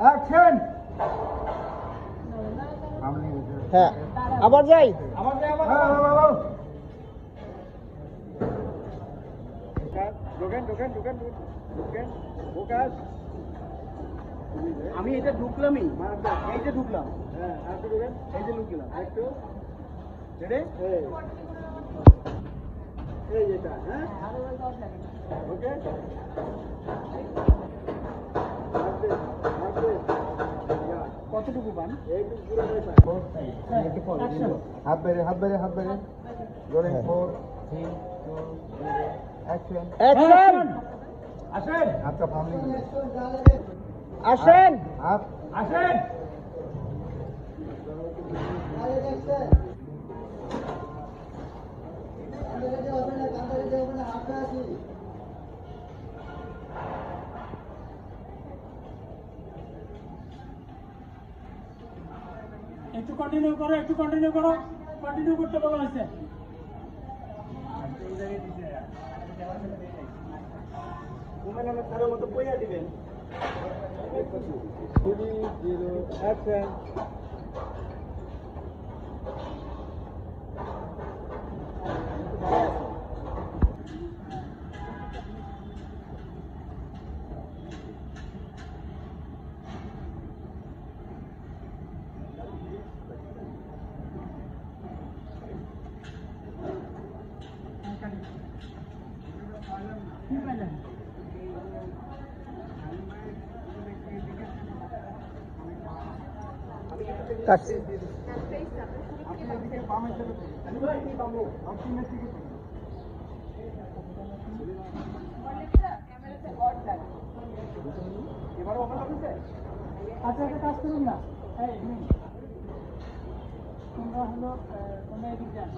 Action হ্যাঁ আবার যাই। আবার যাই আবার হ্যাঁ ঢোকেন ঢোকেন ঢোকেন ঢোকেন ফোকাস আমি এটা ঢুকলামই এই যে ঢুকলাম। হ্যাঁ আর একটু ঢুকেন। এই যে ঢুকলাম একটু। রেডি এই। যেটা হ্যাঁ? ওকে কতটুকু পান হাত বেড়ে হাত বেড়ে হাত বেড়ে। Rolling four three two action. Action! আসেন। হাতটা আসেন! হাত। আসেন! একটু কন্টিনিউ করো একটু কন্টিনিউ করো। কন্টিনিউ করতে বলা হয়েছে। দিবেন। আচ্ছা একটা কাজ করুন না। তোমরা হলো যান